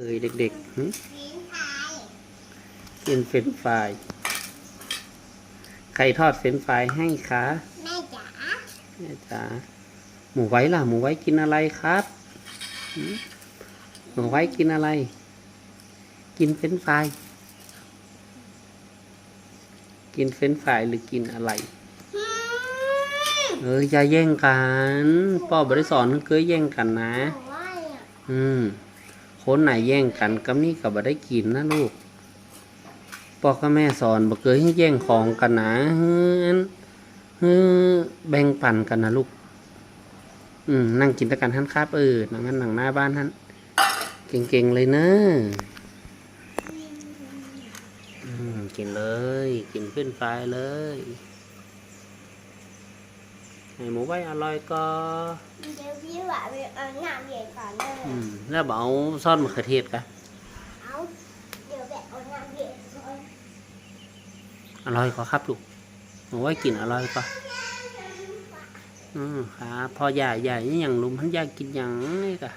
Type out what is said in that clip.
เอ้ยเด็กๆหึลิ้นไทยกินเฟรนช์ฟราย ใครทอดเฟรนช์ฟรายให้คะแม่จ๋าแม่จ๋า หมูไว้ล่ะ หมูไว้กินอะไรครับหึหมูไว้กินอะไร กินเฟรนช์ฟราย กินเฟรนช์ฟรายหรือกินอะไรอืมเอ้ยอย่าแย่งกัน พ่อบริสอนเคยแย่งกันนะบอกว่าอะอืม คนไหนแย่งกันก็นี่ก็บ่ได้กินนะลูกพ่อกับแม่สอนบ่เคยให้แย่งของกันนะเฮ้ฮ้แบ่งปันกันนะลูก อืมนั่งกินตะกันท่านครับเออนั่งงั้นนั่งหน้าบ้านท่านเก่งๆเลยเนอะกินเลย กินขึ้นไฟเลย หมูใบอร่อยก็เดี๋ยวพี่ว่าไปเอาน้ำเย็นก่อนเลยอืมแล้วบ่เอาซอนมะเขือเทศกะเอาเดี๋ยวแบบเอาน้ำเย็นก่อนอร่อยก็ครับลูกหมูว่ากินอร่อยก็อืมครับพอใหญ่ใหญ่นี่อย่างลุมพันอยากกินอย่างนี่กะ